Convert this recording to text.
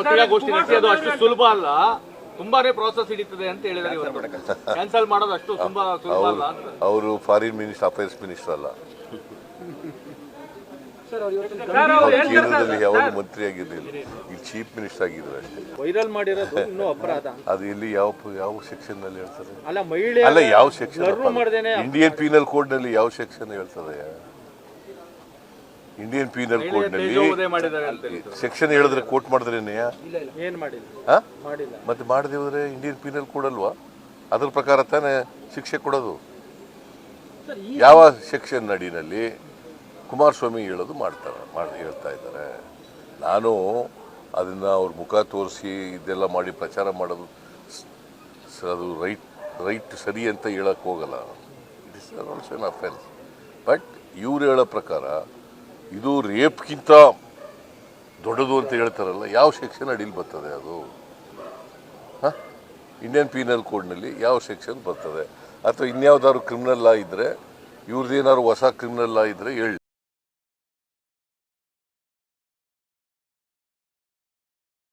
ಪತ್ರಿಕಾಗೋಷ್ಠಿ ನಡೆಸಿ ಅದು ಅಷ್ಟು ಸುಲಭ ಅಲ್ಲ. ತುಂಬಾನೇ ಪ್ರಾಸೆಸ್ ಹಿಡಿತದೆ ಅಂತ ಹೇಳಿದ್ದಾರೆ ಇವತ್ತು ಕ್ಯಾನ್ಸಲ್ ಮಾಡೋದು ಅಷ್ಟು ತುಂಬಾ ಸುಲಭ ಅಲ್ಲ ಅಂತ. ಅವರು ಫಾರಿನ್ ಮಿನಿಸ್ಟರ್ ಅಫೇರ್ಸ್ ಮಿನಿಸ್ಟರ್ ಅಲ್ಲ. ಅವ್ರು ಕೇಂದ್ರದಲ್ಲಿ ಯಾವಾಗ ಮಂತ್ರಿ ಆಗಿರಲಿಲ್ಲ. ಈ ಚೀಫ್ ಮಿನಿಸ್ಟರ್ ಆಗಿದ್ರು ಅಷ್ಟೇ. ವೈರಲ್ ಮಾಡಿರೋದು ಇನ್ನೂ ಅಪರಾಧ. ಅದು ಇಲ್ಲಿ ಯಾವ ಯಾವ ಸೆಕ್ಷನ್ನಲ್ಲಿ ಹೇಳ್ತಾರೆ? ಅಲ್ಲ ಯಾವ ಸೆಕ್ಷನ್ ಇಂಡಿಯನ್ ಪೀನಲ್ ಕೋಡ್ನಲ್ಲಿ ಯಾವ ಸೆಕ್ಷನ್ ಹೇಳ್ತದೆ ಇಂಡಿಯನ್ ಪೀನಲ್ ಕೋಡ್ನಲ್ಲಿ ತೇಜೋವಧೆ ಮಾಡಿದ್ದಾರೆ ಅಂತ ಹೇಳಿದ್ರು. ಸೆಕ್ಷನ್ ಹೇಳಿದ್ರೆ ಕೋಟ್ ಮಾಡಿದ್ರೆ ಮತ್ತೆ ಮಾಡದೆ ಹೋದ್ರೆ ಇಂಡಿಯನ್ ಪೀನಲ್ ಕೋಡ್ ಅಲ್ವಾ? ಅದ್ರ ಪ್ರಕಾರ ತಾನೇ ಶಿಕ್ಷೆ ಕೊಡೋದು. ಯಾವ ಸೆಕ್ಷನ್ ನಡಿನಲ್ಲಿ ಕುಮಾರಸ್ವಾಮಿ ಹೇಳೋದು ಮಾಡ್ತಾರೆ ಮಾಡಿ ಹೇಳ್ತಾ ಇದ್ದಾರೆ. ನಾನು ಅದನ್ನ ಅವ್ರ ಮುಖ ತೋರಿಸಿ ಇದೆಲ್ಲ ಮಾಡಿ ಪ್ರಚಾರ ಮಾಡೋದು ಅದು ರೈಟ್ ರೈಟ್ ಸರಿ ಅಂತ ಹೇಳಕ್ ಹೋಗಲ್ಲ it is also offence but ಇವ್ರು ಹೇಳೋ ಪ್ರಕಾರ ಇದು ರೇಪ್ಗಿಂತ ದೊಡ್ಡದು ಅಂತ ಹೇಳ್ತಾರಲ್ಲ, ಯಾವ ಸೆಕ್ಷನ್ ಅಡಿಲಿ ಬರ್ತದೆ ಅದು? ಹಾಂ? ಇಂಡಿಯನ್ ಪೀನಲ್ ಕೋಡ್ನಲ್ಲಿ ಯಾವ ಸೆಕ್ಷನ್ ಬರ್ತದೆ? ಅಥವಾ ಇನ್ಯಾವುದಾದ್ರು ಕ್ರಿಮಿನಲ್ ಲಾ ಇದ್ದರೆ ಇವ್ರದ್ದೇನಾದ್ರು ಹೊಸ ಕ್ರಿಮಿನಲ್ ಇದ್ದರೆ ಹೇಳಿ